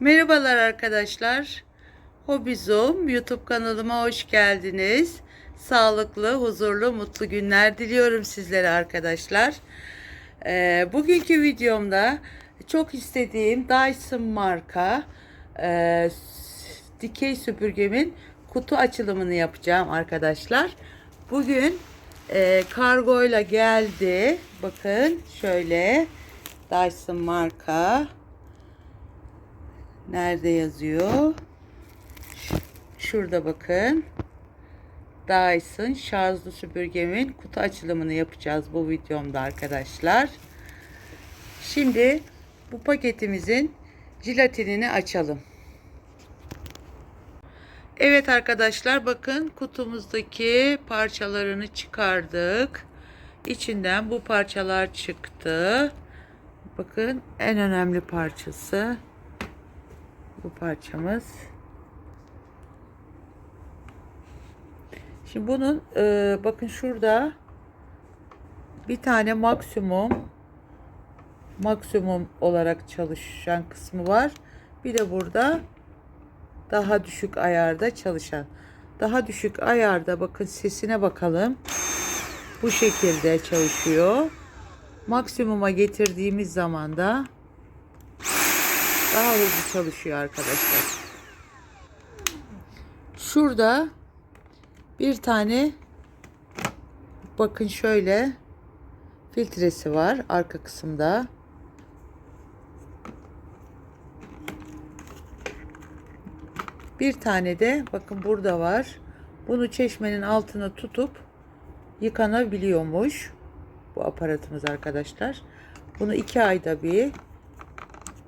Merhabalar arkadaşlar. Hobizom YouTube kanalıma hoş geldiniz. Sağlıklı, huzurlu, mutlu günler diliyorum sizlere arkadaşlar. Ee, bugünkü videomda çok istediğim Dyson marka e, dikey süpürgemin kutu açılımını yapacağım arkadaşlar. Bugün e, kargoyla geldi. Bakın şöyle Dyson marka. Nerede yazıyor? Şurada bakın. Dyson şarjlı süpürgemin kutu açılımını yapacağız bu videomda arkadaşlar. Şimdi bu paketimizin jilatinini açalım. Evet arkadaşlar bakın kutumuzdaki parçalarını çıkardık. İçinden bu parçalar çıktı. Bakın en önemli parçası bu parçamız. Şimdi bunun e, bakın şurada bir tane maksimum maksimum olarak çalışan kısmı var. Bir de burada daha düşük ayarda çalışan. Daha düşük ayarda bakın sesine bakalım. Bu şekilde çalışıyor. Maksimuma getirdiğimiz zaman da daha hızlı çalışıyor arkadaşlar. Şurada bir tane bakın şöyle filtresi var arka kısımda. Bir tane de bakın burada var. Bunu çeşmenin altına tutup yıkanabiliyormuş bu aparatımız arkadaşlar. Bunu iki ayda bir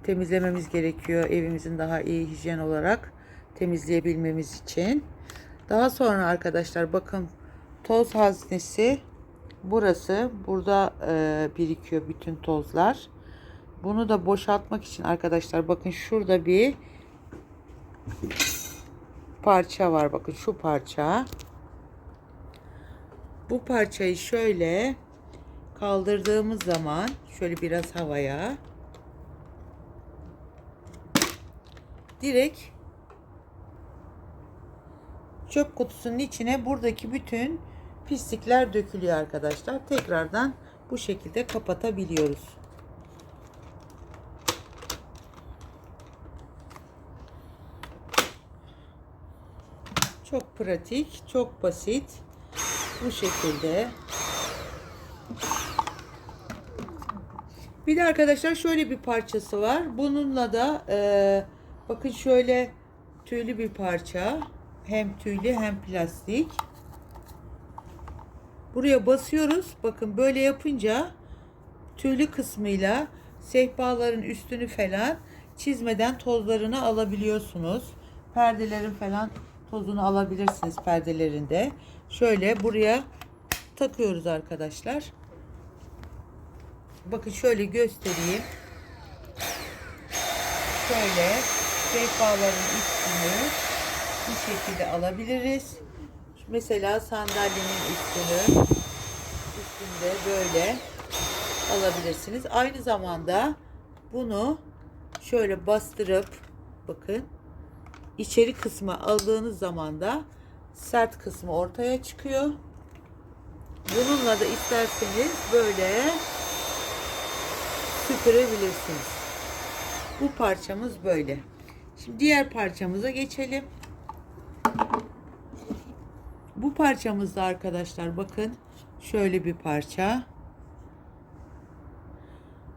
temizlememiz gerekiyor evimizin daha iyi hijyen olarak temizleyebilmemiz için. Daha sonra arkadaşlar bakın toz haznesi burası. Burada e, birikiyor bütün tozlar. Bunu da boşaltmak için arkadaşlar bakın şurada bir parça var. Bakın şu parça. Bu parçayı şöyle kaldırdığımız zaman şöyle biraz havaya direkt çöp kutusunun içine buradaki bütün pislikler dökülüyor arkadaşlar. Tekrardan bu şekilde kapatabiliyoruz. Çok pratik, çok basit. Bu şekilde. Bir de arkadaşlar şöyle bir parçası var. Bununla da e, bakın şöyle tüylü bir parça. Hem tüylü hem plastik. Buraya basıyoruz. Bakın böyle yapınca tüylü kısmıyla sehpaların üstünü falan çizmeden tozlarını alabiliyorsunuz. Perdelerin falan tozunu alabilirsiniz perdelerinde. Şöyle buraya takıyoruz arkadaşlar. Bakın şöyle göstereyim. Şöyle sehpaların üstünü bu şekilde alabiliriz. Mesela sandalyenin üstünü üstünde böyle alabilirsiniz. Aynı zamanda bunu şöyle bastırıp bakın içeri kısmı aldığınız zaman da sert kısmı ortaya çıkıyor. Bununla da isterseniz böyle süpürebilirsiniz. Bu parçamız böyle. Şimdi diğer parçamıza geçelim. Bu parçamızda arkadaşlar bakın şöyle bir parça.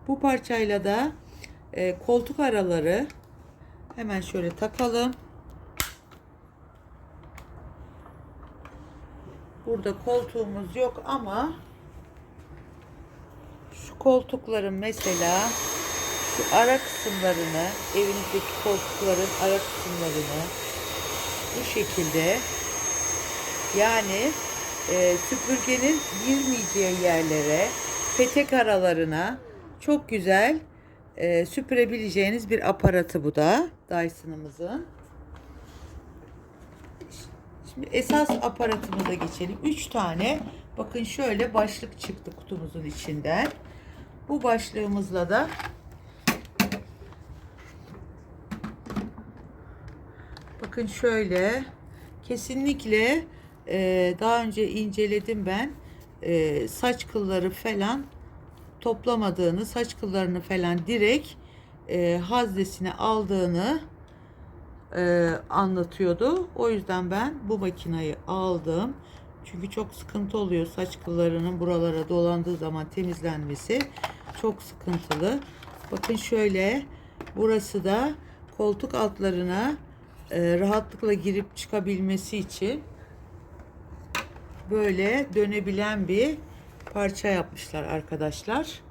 Bu parçayla da e, koltuk araları hemen şöyle takalım. Burada koltuğumuz yok ama şu koltukların mesela şu ara kısımlarını evinizdeki koltukların ara kısımlarını bu şekilde yani e, süpürgenin girmeyeceği yerlere petek aralarına çok güzel e, süpürebileceğiniz bir aparatı bu da Dyson'ımızın. Şimdi esas aparatımıza geçelim. 3 tane bakın şöyle başlık çıktı kutumuzun içinden. Bu başlığımızla da Bakın şöyle. Kesinlikle e, daha önce inceledim ben. E, saç kılları falan toplamadığını, saç kıllarını falan direkt e, haznesine aldığını e, anlatıyordu. O yüzden ben bu makinayı aldım. Çünkü çok sıkıntı oluyor saç kıllarının buralara dolandığı zaman temizlenmesi çok sıkıntılı. Bakın şöyle burası da koltuk altlarına e, rahatlıkla girip çıkabilmesi için böyle dönebilen bir parça yapmışlar arkadaşlar.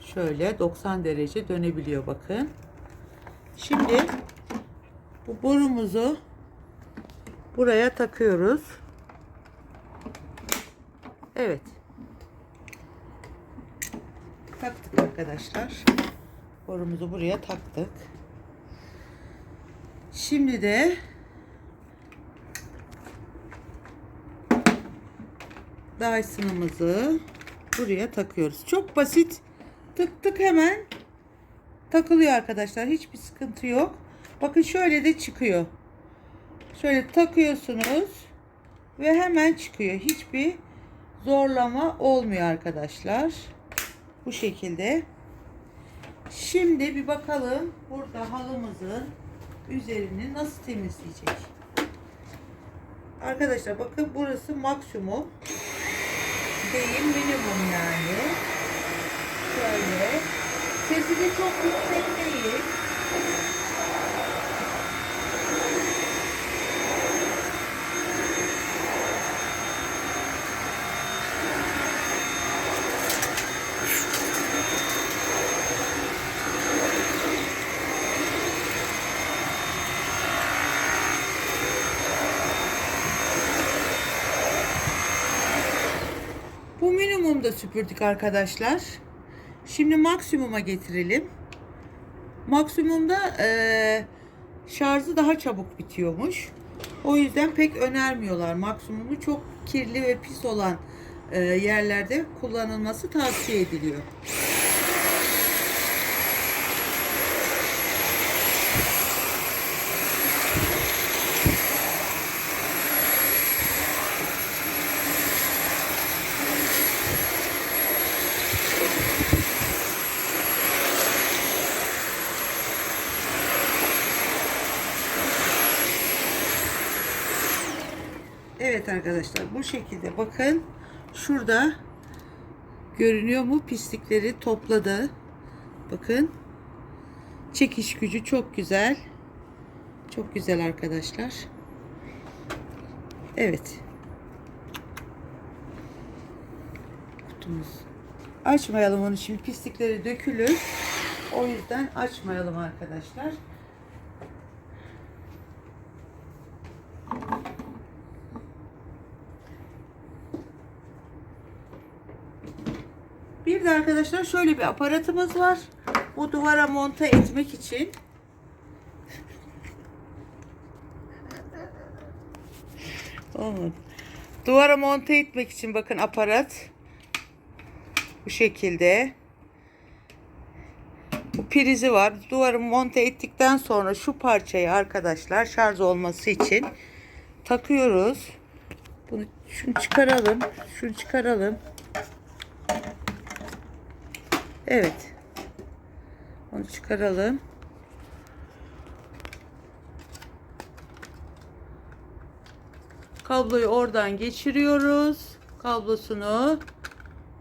Şöyle 90 derece dönebiliyor bakın. Şimdi bu borumuzu buraya takıyoruz. Evet. Taktık arkadaşlar. Borumuzu buraya taktık. Şimdi de Dyson'ımızı buraya takıyoruz. Çok basit. Tık tık hemen takılıyor arkadaşlar. Hiçbir sıkıntı yok. Bakın şöyle de çıkıyor. Şöyle takıyorsunuz ve hemen çıkıyor. Hiçbir zorlama olmuyor arkadaşlar. Bu şekilde. Şimdi bir bakalım burada halımızın üzerini nasıl temizleyecek. Arkadaşlar bakın burası maksimum değil minimum yani. Şöyle. Sesi de çok yüksek değil. Bu minimumda süpürdük arkadaşlar. Şimdi maksimuma getirelim. Maksimumda eee, şarjı daha çabuk bitiyormuş. O yüzden pek önermiyorlar. Maksimumu çok kirli ve pis olan eee, yerlerde kullanılması tavsiye ediliyor. Evet arkadaşlar bu şekilde bakın şurada görünüyor mu pislikleri topladı. Bakın çekiş gücü çok güzel. Çok güzel arkadaşlar. Evet. Kutumuz. Açmayalım onu şimdi pislikleri dökülür. O yüzden açmayalım arkadaşlar. Bir de arkadaşlar şöyle bir aparatımız var. Bu duvara monte etmek için. Duvara monte etmek için bakın aparat. Bu şekilde. Bu prizi var. Duvarı monte ettikten sonra şu parçayı arkadaşlar şarj olması için takıyoruz. Bunu şunu çıkaralım. Şunu çıkaralım. Evet. Onu çıkaralım. Kabloyu oradan geçiriyoruz. Kablosunu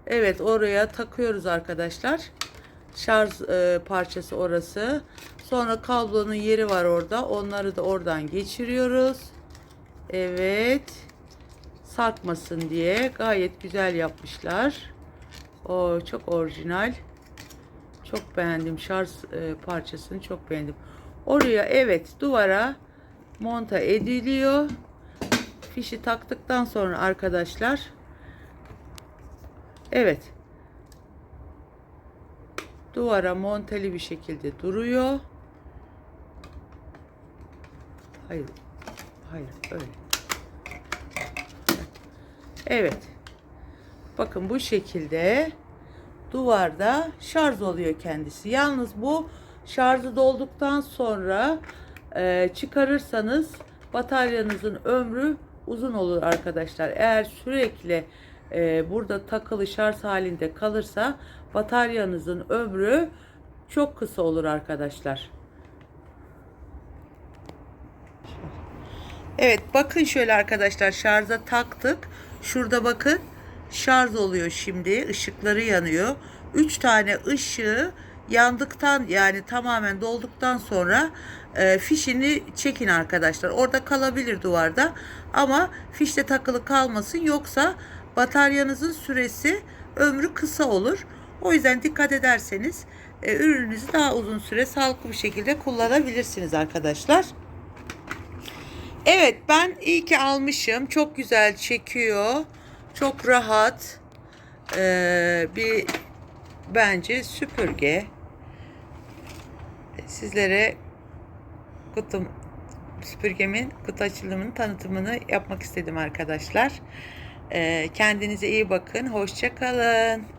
evet oraya takıyoruz arkadaşlar. Şarj e, parçası orası. Sonra kablonun yeri var orada. Onları da oradan geçiriyoruz. Evet. Sarkmasın diye gayet güzel yapmışlar. O çok orijinal. Çok beğendim şarj e, parçasını çok beğendim. Oraya evet duvara monta ediliyor. Fişi taktıktan sonra arkadaşlar evet duvara monteli bir şekilde duruyor. Hayır. Hayır öyle. Evet. Bakın bu şekilde duvarda şarj oluyor kendisi. Yalnız bu şarjı dolduktan sonra e, çıkarırsanız bataryanızın ömrü uzun olur arkadaşlar. Eğer sürekli e, burada takılı şarj halinde kalırsa bataryanızın ömrü çok kısa olur arkadaşlar. Evet bakın şöyle arkadaşlar şarja taktık. Şurada bakın şarj oluyor şimdi. ışıkları yanıyor. 3 tane ışığı yandıktan yani tamamen dolduktan sonra e, fişini çekin arkadaşlar. Orada kalabilir duvarda ama fişte takılı kalmasın yoksa bataryanızın süresi ömrü kısa olur. O yüzden dikkat ederseniz e, ürününüzü daha uzun süre sağlıklı bir şekilde kullanabilirsiniz arkadaşlar. Evet ben iyi ki almışım. Çok güzel çekiyor. Çok rahat. Ee, bir bence süpürge. Sizlere kutum süpürgemin kutu açılımının tanıtımını yapmak istedim arkadaşlar. Ee, kendinize iyi bakın. Hoşça kalın.